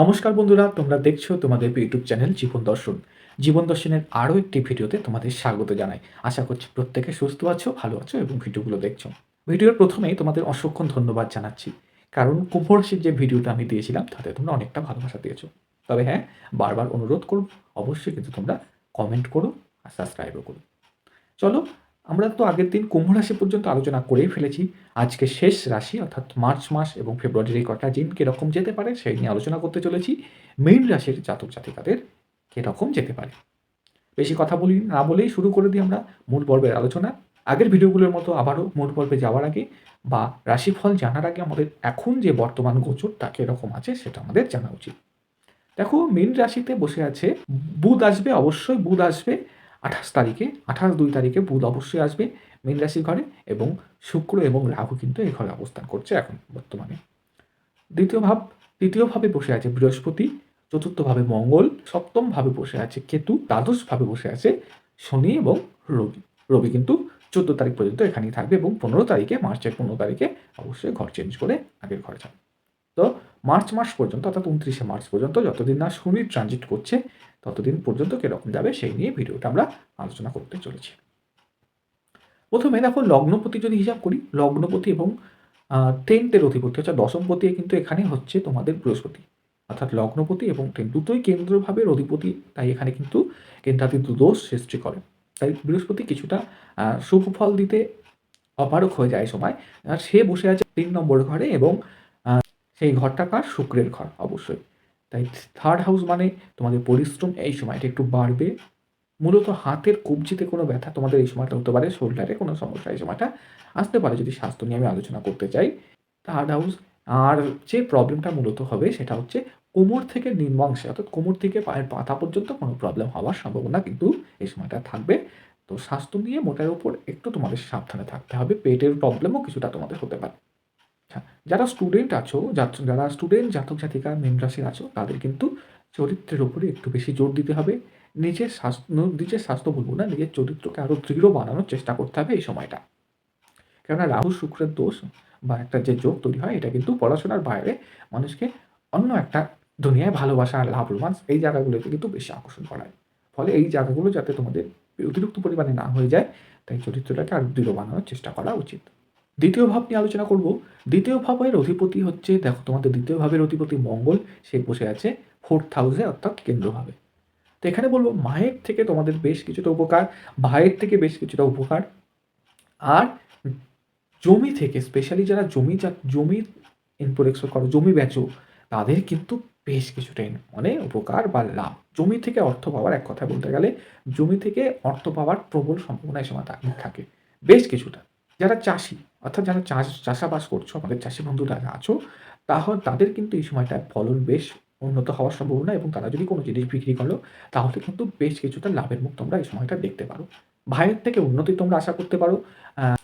নমস্কার বন্ধুরা, তোমরা দেখছ তোমাদের ইউটিউব চ্যানেল জীবন দর্শন। জীবন দর্শনের আরও একটি ভিডিওতে তোমাদের স্বাগত জানাই। আশা করছি প্রত্যেকে সুস্থ আছো, ভালো আছো এবং ভিডিওগুলো দেখছ। ভিডিওর প্রথমেই তোমাদের অসংখ্য ধন্যবাদ জানাচ্ছি। কারণ কুম্ভ রাশির যে ভিডিওটা আমি দিয়েছিলাম, তাতে তোমরা অনেকটা ভালোবাসা দিয়েছ। তবে হ্যাঁ বারবার অনুরোধ করো অবশ্যই কিন্তু তোমরা কমেন্ট করো আর সাবস্ক্রাইবও করো। চলো আমরা তো আগের দিন কুম্ভ রাশি পর্যন্ত আলোচনা করেই ফেলেছি। আজকে শেষ রাশি, অর্থাৎ মার্চ মাস এবং ফেব্রুয়ারির কটা দিন কীরকম যেতে পারে সেই নিয়ে আলোচনা করতে চলেছি। মেইন রাশির জাতক জাতিকাদের কীরকম যেতে পারে। বেশি কথা বলি, না বলেই শুরু করে দিই আমরা মূল পর্বের আলোচনা। আগের ভিডিওগুলোর মতো আবারও মূল পর্বে যাওয়ার আগে বা রাশিফল জানার আগে আমাদের এখন যে বর্তমান গোচর তা কীরকম আছে সেটা আমাদের জানা উচিত। দেখো, মীন রাশিতে বসে আছে, বুধ আসবে, অবশ্যই বুধ আসবে। আঠাশ তারিখে, আঠাশ দুই তারিখে বুধ অবশ্যই আসবে মীন রাশির ঘরে এবং শুক্র এবং রাহু কিন্তু এই ঘরে অবস্থান করছে এখন বর্তমানে। দ্বিতীয় ভাব তৃতীয়ভাবে বসে আছে বৃহস্পতি, চতুর্থভাবে মঙ্গল, সপ্তমভাবে বসে আছে কেতু, দ্বাদশভাবে বসে আছে শনি এবং রবি। রবি কিন্তু চোদ্দ তারিখ পর্যন্ত এখানেই থাকবে এবং পনেরো তারিখে, মার্চের পনেরো তারিখে অবশ্যই ঘর চেঞ্জ করে আগের ঘরে যাবে। তো মার্চ মাস পর্যন্ত, অর্থাৎ উনত্রিশে মার্চ পর্যন্ত যতদিন না শনি ট্রানজিট করছে, ততদিন পর্যন্ত কীরকম যাবে সেই নিয়ে ভিডিওটা আমরা আলোচনা করতে চলেছি। প্রথমে দেখো লগ্নপতি যদি হিসাব করি, লগ্নপতি এবং টেন্টের অধিপতি, অর্থাৎ দশমপতি কিন্তু এখানে হচ্ছে তোমাদের বৃহস্পতি। অর্থাৎ লগ্নপতি এবং টেন দুটোই কেন্দ্রভাবের অধিপতি, তাই এখানে কিন্তু কেন্দ্রাতীত দোষ সৃষ্টি করে। তাই বৃহস্পতি কিছুটা শুভ ফল দিতে অপারক হয়ে যায় সময়। সে বসে আছে তিন নম্বর ঘরে এবং সেই ঘরটা কার? শুক্রের ঘর, অবশ্যই। তাই থার্ড হাউস মানে তোমাদের পরিশ্রম, এই সময়টা একটু বাড়বে। মূলত হাতের কবজিতে কোনো ব্যথা তোমাদের এই সময়টা হতে পারে, শোল্ডারে কোনো সমস্যা এই সময়টা আসতে পারে যদি স্বাস্থ্য নিয়ে আমি আলোচনা করতে চাই। থার্ড হাউস আর যে প্রবলেমটা মূলত হবে সেটা হচ্ছে কোমর থেকে নিম্নাংশে, অর্থাৎ কোমর থেকে পায়ের পাতা পর্যন্ত কোনো প্রবলেম হওয়ার সম্ভাবনা কিন্তু এই সময়টা থাকবে। তো স্বাস্থ্য নিয়ে মোটার উপর একটু তোমাদের সাবধানে থাকতে হবে, পেটের প্রবলেমও কিছুটা তোমাদের হতে পারে। যারা স্টুডেন্ট আছো যারা স্টুডেন্ট জাতক, জাতিকা মেন রাশির আছো, তাদের কিন্তু চরিত্রের উপরে একটু বেশি জোর দিতে হবে। নিজের স্বাস্থ্য নিজের স্বাস্থ্য বলব না, নিজের চরিত্রকে আরও দৃঢ় বানানোর চেষ্টা করতে হবে এই সময়টা। কেননা রাহু শুক্রের দোষ বা একটা যে যোগ তৈরি হয়, এটা কিন্তু পড়াশোনার বাইরে মানুষকে অন্য একটা দুনিয়ায় ভালোবাসা লাভ রোমান্স এই জায়গাগুলোতে কিন্তু বেশি আকর্ষণ করায়। ফলে এই জায়গাগুলো যাতে তোমাদের অতিরিক্ত পরিমাণে না হয়ে যায়, তাই চরিত্রটাকে আর দৃঢ় বানানোর চেষ্টা করা উচিত। দ্বিতীয় ভাব নিয়ে আলোচনা করব। দ্বিতীয় ভাবের অধিপতি হচ্ছে, দেখো তোমাদের দ্বিতীয় ভাবের অধিপতি মঙ্গল, সে বসে আছে ফোর্থ হাউসে অর্থাৎ কেন্দ্রভাবে। তো এখানে বলব, মায়ের থেকে তোমাদের বেশ কিছুটা উপকার, ভাইয়ের থেকে বেশ কিছুটা উপকার। আর জমি থেকে স্পেশালি যারা জমি যা, জমি ইনপুট এক্সপোর্ট করো, জমি বেচো, তাদের কিন্তু বেশ কিছুটা মানে উপকার বা লাভ। জমি থেকে অর্থ পাওয়ার এক কথা বলতে গেলে, জমি থেকে অর্থ পাওয়ার প্রবল সম্ভাবনা এই সময় থাকে, বেশ কিছুটা। যারা চাষি অর্থাৎ যারা চাষ, চাষাবাস করছ, আমাদের চাষি বন্ধুরা আছো তাহলে তাদের কিন্তু এই সময়টায় ফলন বেশ উন্নত হওয়ার সম্ভাবনা এবং তারা যদি কোনো জিনিস বিক্রি করো তাহলে কিন্তু বেশ কিছুটা লাভের মুখ তোমরা এই সময়টা দেখতে পারো। ভাইয়ের থেকে উন্নতি তোমরা আশা করতে পারো।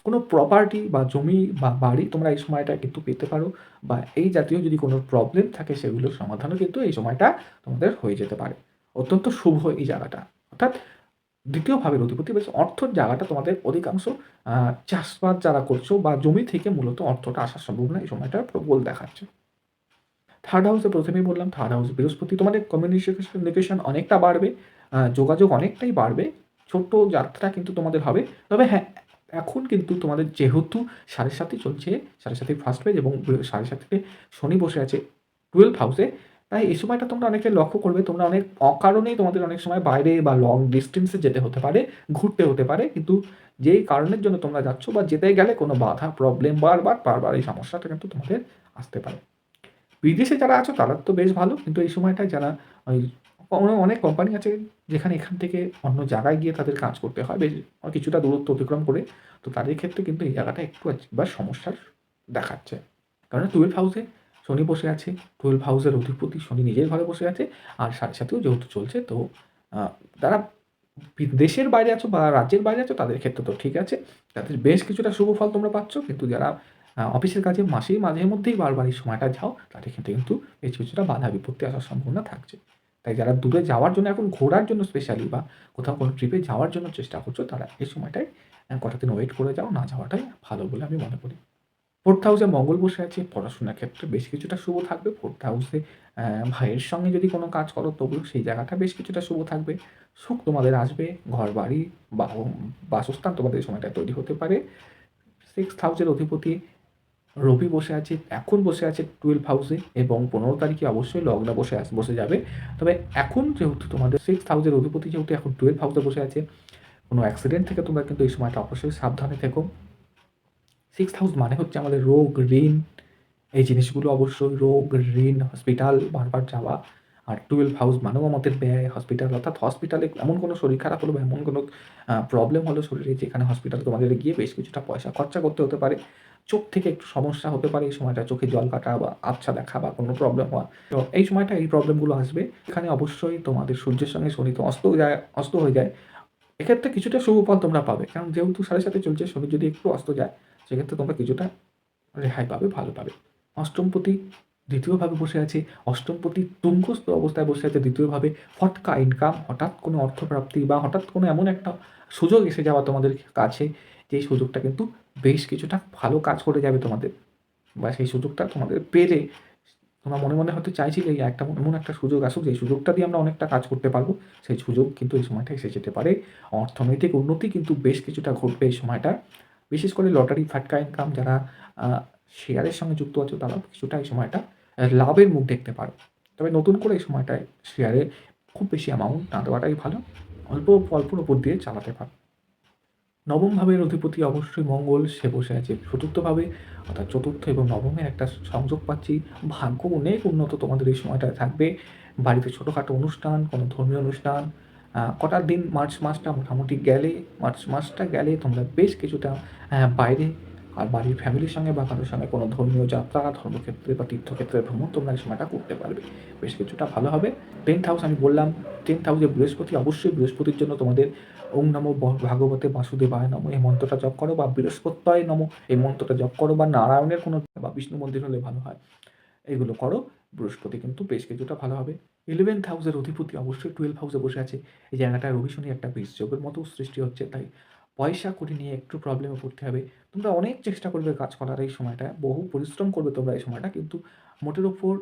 কোনো প্রপার্টি বা জমি বা বাড়ি তোমরা এই সময়টা কিন্তু পেতে পারো বা এই জাতীয় যদি কোনো প্রবলেম থাকে, সেগুলোর সমাধানও কিন্তু এই সময়টা তোমাদের হয়ে যেতে পারে। অত্যন্ত শুভ এই জায়গাটা। অর্থাৎ দ্বিতীয় ভাবের অধিপতি বেশ অর্থর জায়গাটা তোমাদের অধিকাংশ চাষবাস যারা করছ বা জমি থেকে মূলত অর্থটা আসার সম্ভাবনা এই সময়টা প্রবল দেখাচ্ছে। থার্ড হাউসে প্রথমেই বললাম থার্ড হাউস বৃহস্পতি, তোমাদের কমিউনিকেশন অনেকটা বাড়বে যোগাযোগ অনেকটাই বাড়বে, ছোট্ট যাত্রা কিন্তু তোমাদের হবে, তবে হ্যাঁ এখন কিন্তু তোমাদের যেহেতু সাড়ে সাথে চলছে, সাড়ে সাথে ফার্স্ট পেজ এবং সাড়ে সাথে শনি বসে আছে টুয়েলভ হাউসে তাই এই সময়টা তোমরা অনেকটাই লক্ষ্য করবে, তোমরা অনেক অকারণেই তোমাদের অনেক সময় বাইরে বা লং ডিস্টেন্সে যেতে হতে পারে, ঘুরতে হতে পারে, কিন্তু যেই কারণের জন্য তোমরা যাচ্ছ বা যেতে গেলে কোনো বাধা প্রবলেম বারবার বারবার এই সমস্যাটা কিন্তু তোমাদের আসতে পারে। বিদেশে যারা আছো তারা তো বেশ ভালো, কিন্তু এই সময়টায় যারা ওই অনেক কোম্পানি আছে যেখানে এখান থেকে অন্য জায়গায় গিয়ে তাদের কাজ করতে হয়, বেশ কিছুটা দূরত্ব অতিক্রম করে, তো তাদের ক্ষেত্রে কিন্তু এই জায়গাটা একটু বা সমস্যার দেখাচ্ছে। কারণ টুয়েলভ হাউসে শনি বসে আছে টুয়েলভ হাউসের অধিপতি শনি নিজের ঘরে বসে আছে, আর সাথে সাথেও যেহেতু চলছে, তো তারা দেশের বাইরে আছো বা রাজ্যের বাইরে আছো, তাদের ক্ষেত্রে তো ঠিক আছে। তাদের বেশ কিছুটা শুভ ফল তোমরা পাচ্ছ, কিন্তু যারা অফিসের কাজে মাসেই মাঝে মধ্যেই বারবার এই সময়টা যাও, তাদের ক্ষেত্রে কিন্তু বেশ কিছুটা বাধা বিপত্তি আসার সম্ভাবনা থাকছে। তাই যারা দূরে যাওয়ার জন্য, এখন ঘোরার জন্য স্পেশালি বা কোথাও কোনো ট্রিপে যাওয়ার জন্য চেষ্টা করছ, তারা এই সময়টায় কটা দিন ওয়েট করে যাও, না যাওয়াটাই ভালো বলে আমি মনে করি। ফোর্থ হাউসে মঙ্গল বসে আছে, পড়াশোনার ক্ষেত্রে বেশ কিছুটা শুভ থাকবে। ফোর্থ হাউসে ভাইয়ের সঙ্গে যদি কোনো কাজ করো, তবুও সেই জায়গাটা বেশ কিছুটা শুভ থাকবে। সুখ তোমাদের আসবে ঘর বাড়ি বা বাসস্থান তোমাদের সময়টা তৈরি হতে পারে। সিক্স হাউসের অধিপতি রবি বসে আছে, এখন বসে আছে টুয়েলভ হাউসে এবং পনেরো তারিখে অবশ্যই লগ্ন বসে আস, বসে যাবে। তবে এখন যেহেতু তোমাদের সিক্স হাউসের অধিপতি যেহেতু এখন টুয়েলভ হাউসে বসে আছে, কোনো অ্যাক্সিডেন্ট থেকে তোমরা কিন্তু এই সময়টা অবশ্যই সাবধানে থেকো। সিক্স হাউস মানে হচ্ছে আমাদের রোগ, ঋণ। এই জিনিসগুলো অবশ্যই রোগ, ঋণ হসপিটাল বারবার যাওয়া আর টুয়েলভ হাউস মানেও আমাদের ব্যয়। হসপিটাল অর্থাৎ হসপিটালে এমন কোনো শরীর খারাপ হলো বা এমন কোনো প্রবলেম হলো শরীরে যেখানে হসপিটাল তোমাদের গিয়ে বেশ কিছুটা পয়সা খরচা করতে হতে পারে। চোখ থেকে একটু সমস্যা হতে পারে এই সময়টা, চোখে জল কাটা বা আবছা দেখা বা কোনো প্রবলেম হওয়া। তো এই সময়টা এই প্রবলেমগুলো আসবে। এখানে অবশ্যই তোমাদের সূর্যের সঙ্গে শনি তো অস্ত যায়, অস্ত হয়ে যায়। এক্ষেত্রে কিছুটা শুভ ফল তোমরা পাবে। কারণ যেহেতু সাড়ে সাথে চলছে, শনি যদি একটু অস্ত যায় সেক্ষেত্রে তোমরা কিছুটা রেহাই পাবে, ভালো পাবে। অষ্টমপতি দ্বিতীয়ভাবে বসে আছে, অষ্টমপতি তুঙ্গস্থ অবস্থায় বসে আছে, দ্বিতীয়ভাবে ফটকা ইনকাম হঠাৎ কোনো অর্থপ্রাপ্তি বা হঠাৎ কোনো এমন একটা সুযোগ এসে যাওয়া তোমাদের কাছে যেই সুযোগটা কিন্তু বেশ কিছুটা ভালো কাজ করে যাবে তোমাদের। বা সেই সুযোগটা তোমাদের পেলে, তোমরা মনে মনে হয়তো চাইছিলে একটা এমন একটা সুযোগ আসুক, যে সুযোগটা দিয়ে আমরা অনেকটা কাজ করতে পারব, সেই সুযোগ কিন্তু এই সময়টা এসে যেতে পারে। অর্থনৈতিক উন্নতি কিন্তু বেশ কিছুটা ঘটবে এই সময়টা। বিশেষ করে লটারি ফাটকা ইনকাম যারা শেয়ারের সঙ্গে যুক্ত আছে তারা কিছুটা এই সময়টা লাভের মুখ দেখতে পারো। তবে নতুন করে এই সময়টায় শেয়ারে খুব বেশি অ্যামাউন্ট না দেওয়াটাই ভালো, অল্প অল্পর উপর দিয়ে চালাতে পারো। নবম ভাবের অধিপতি অবশ্যই মঙ্গল, সে বসে আছে চতুর্থভাবে, অর্থাৎ চতুর্থ এবং নবমের একটা সংযোগ পাচ্ছি। ভাগ্য অনেক উন্নত তোমাদের এই সময়টায় থাকবে। বাড়িতে ছোটোখাটো অনুষ্ঠান, কোনো ধর্মীয় অনুষ্ঠান কটার দিন মার্চ মাসটা মোটামুটি গেলে, মার্চ মাসটা গেলে তোমরা বেশ কিছুটা বাইরে আর বাড়ির ফ্যামিলির সঙ্গে বা কারোর সঙ্গে কোনো ধর্মীয় যাত্রা ধর্মক্ষেত্রে বা তীর্থক্ষেত্রে ভ্রমণ তোমরা এই সময়টা করতে পারবে। বেশ কিছুটা ভালো হবে। টেন্থ হাউস আমি বললাম টেন্থ হাউসে বৃহস্পতি, অবশ্যই বৃহস্পতির জন্য তোমাদের ওম নম ভাগবতে বাসুদেবায় নম, এই মন্ত্রটা জপ করো বা বৃহস্পত্যায় নম, এই মন্ত্রটা জপ করো বা নারায়ণের কোনো বা বিষ্ণু মন্দির হলে ভালো হয়। এইগুলো করো, বৃহস্পতি কিন্তু বেশ কিছুটা ভালো হবে। ইলেভেন্থ হাউসের অধিপতি অবশ্যই টুয়েলভ হাউসে বসে আছে। এই জায়গাটা রবি শনি একটা বীজ যোগের মতো সৃষ্টি হচ্ছে, তাই পয়সা করে নিয়ে একটু প্রবলেমে পড়তে হবে। তোমরা অনেক চেষ্টা করবে কাজ করার এই সময়টা, বহু পরিশ্রম করবে তোমরা এই সময়টা, কিন্তু মোটের ওপর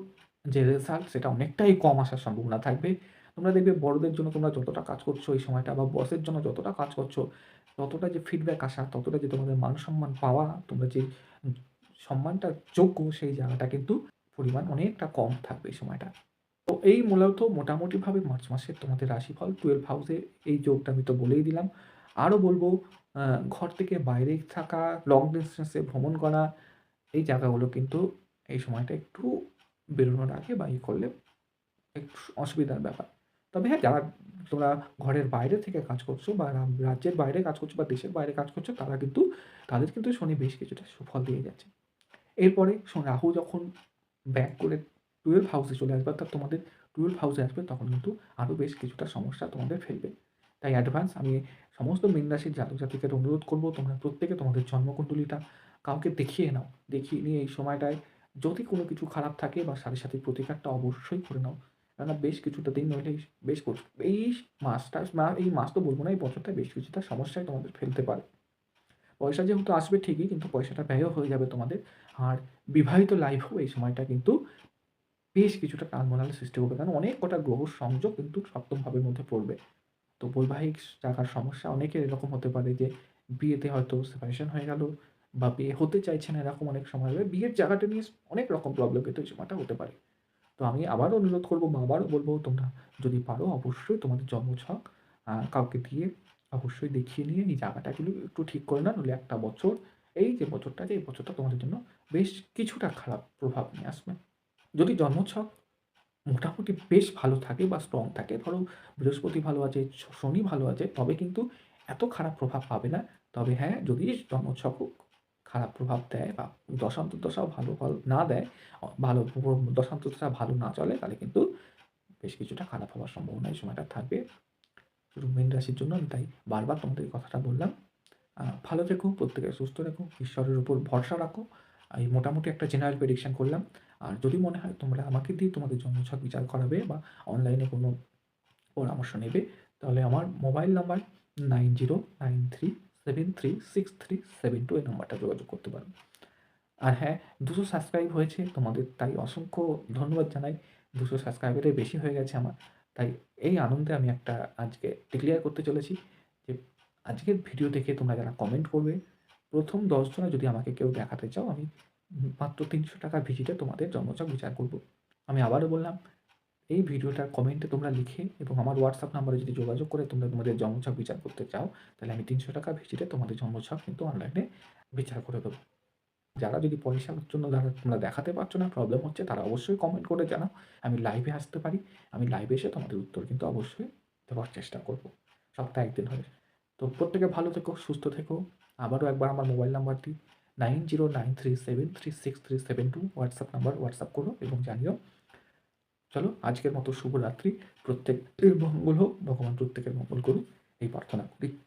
যে রেজাল্ট সেটা অনেকটাই কম আসার সম্ভাবনা থাকবে। তোমরা দেখবে বড়দের জন্য তোমরা যতটা কাজ করছ এই সময়টা বা বসের জন্য যতটা কাজ করছ, ততটা যে ফিডব্যাক আসা, ততটা যে তোমাদের মান সম্মান পাওয়া, তোমরা যে সম্মানটা যোগ্য সেই জায়গাটা কিন্তু পরিমাণ অনেকটা কম থাকবে এই সময়টা। তো এই মূলত মোটামুটিভাবে মার্চ মাসের তোমাদের রাশিফল টুয়েলভ হাউসে এই যোগটা আমি তো বলেই দিলাম। আরও বলব ঘর থেকে বাইরে থাকা লং ডিস্টেন্সে ভ্রমণ করা, এই জায়গাগুলো কিন্তু এই সময়টা একটু বেরোনোর আগে বা ই করলে একটু অসুবিধার ব্যাপার। তবে হ্যাঁ যারা তোমরা ঘরের বাইরে থেকে কাজ করছ বা রাজ্যের বাইরে কাজ করছ বা দেশের বাইরে কাজ করছ, তারা কিন্তু, তাদের কিন্তু শনি বেশ কিছুটা সুফল দিয়ে যাচ্ছে। এরপরে রাহু যখন ব্যাক করে টুয়েলভ হাউসে চলে আসবে, অর্থাৎ তোমাদের টুয়েলভ হাউসে আসবে, তখন কিন্তু আরও বেশ কিছুটা সমস্যা তোমাদের ফেলবে। তাই অ্যাডভান্স আমি সমস্ত মীন রাশির জাতক জাতিকের অনুরোধ করব, তোমরা প্রত্যেকে তোমাদের জন্মকুণ্ডলিটা কাউকে দেখিয়ে নাও। দেখিয়ে নিয়ে এই সময়টায় যদি কোনো কিছু খারাপ থাকে বা সাথে সাথে প্রতিকারটা অবশ্যই করে নাও। কেননা বেশ কিছুটা দিন নইলে বেশ এই মাসটা এই মাস তো বলব না, এই বছরটা বেশ কিছুটা সমস্যায় তোমাদের ফেলতে পারে। পয়সা যেহেতু আসবে ঠিকই, কিন্তু পয়সাটা ব্যয়ও হয়ে যাবে তোমাদের। আর বিবাহিত লাইফও এই সময়টা কিন্তু বেশ কিছুটা টালমোনাল সৃষ্টি করবে। কারণ অনেক কটা গ্রহ সংযোগ কিন্তু সপ্তম ভাবের মধ্যে পড়বে। তো বৈবাহিক জায়গার সমস্যা অনেকের এরকম হতে পারে যে, বিয়েতে হয়তো সেপারেশন হয়ে গেল বা বিয়ে হতে চাইছে না এরকম অনেক সময় হবে। বিয়ের জায়গাটা নিয়ে অনেক রকম প্রবলেম কিন্তু এই সময়টা হতে পারে। তো আমি আবারও অনুরোধ করব, বা আবারও বলব, তোমরা যদি পারো অবশ্যই তোমাদের জন্মছক কাউকে দিয়ে অবশ্যই দেখিয়ে নিয়ে এই জায়গাটাগুলো একটু ঠিক করে না নইলে একটা বছর, এই যে বছরটা, যে এই বছরটা তোমাদের জন্য বেশ কিছুটা খারাপ প্রভাব নিয়ে আসবে। যদি জন্মছক মোটামুটি বেশ ভালো থাকে বা স্ট্রং থাকে, ধরো বৃহস্পতি ভালো আছে শনি ভালো আছে, তবে কিন্তু এত খারাপ প্রভাব পাবে না। তবে হ্যাঁ যদি জন্মছক খারাপ প্রভাব দেয় বা দশান্ত দশাও ভালো ফল না দেয় ভালো দশান্ত দশা ভালো না চলে, তাহলে কিন্তু বেশ কিছুটা খারাপ হওয়ার সম্ভাবনা এই সময়টা থাকবে। মেন রাশির জন্য আমি তাই বারবার তোমাদের এই কথাটা বললাম। ভালো থেকো, প্রত্যেকে সুস্থ রেখো ঈশ্বরের উপর ভরসা রাখো। এই মোটামুটি একটা জেনারেল প্রেডিকশান করলাম। আর যদি মনে হয় তোমরা আমাকে দিয়ে তোমাদের জন্মছক বিচার করাবে বা অনলাইনে কোনো পরামর্শ নেবে, তাহলে আমার mobile number nine zero nine three seven three six three seven two এই নাম্বারটা যোগাযোগ করতে পারো। আর হ্যাঁ দুশো সাবস্ক্রাইব হয়েছে তোমাদের, তাই অসংখ্য ধন্যবাদ জানাই। দুশো সাবস্ক্রাইবারের বেশি হয়ে গেছে আমার। তাই এই আনন্দে আমি একটা আজকে ডিক্লেয়ার করতে চলেছি যে আজকের ভিডিও দেখে তোমরা যারা কমেন্ট করবে, প্রথম দশজনে যদি আমাকে কেউ দেখাতে চাও, আমি মাত্র তিনশো টাকা ভিজিটে তোমাদের জন্মছক বিচার করব। আমি আবারও বললাম, এই ভিডিওটার কমেন্টে তোমরা লিখে এবং আমার হোয়াটসঅ্যাপ নাম্বারে যদি যোগাযোগ করে তোমরা তোমাদের জন্মছক বিচার করতে চাও, তাহলে আমি তিনশো টাকা ভিজিটে তোমাদের জন্মছক কিন্তু অনলাইনে বিচার করে দেবো। যারা যদি পয়সার জন্য যারা তোমরা দেখাতে পারছ না প্রবলেম হচ্ছে, তারা অবশ্যই কমেন্ট করে জানাও। আমি লাইভে আসতে পারি, আমি লাইভে এসে তোমাদের উত্তর কিন্তু অবশ্যই দেওয়ার চেষ্টা করব। সপ্তাহে একদিন হলে। তো প্রত্যেকে ভালো থেকো, সুস্থ থেকো। আবারও একবার আমার মোবাইল নাম্বারটি nine zero nine three seven three six three seven two WhatsApp number, WhatsApp করো এবং জানিও। চলো, আজকের মতো শুভরাত্রি প্রত্যেকের মঙ্গল হোক, ভগবান প্রত্যেকের মঙ্গল করুক। এই প্রার্থনা করি।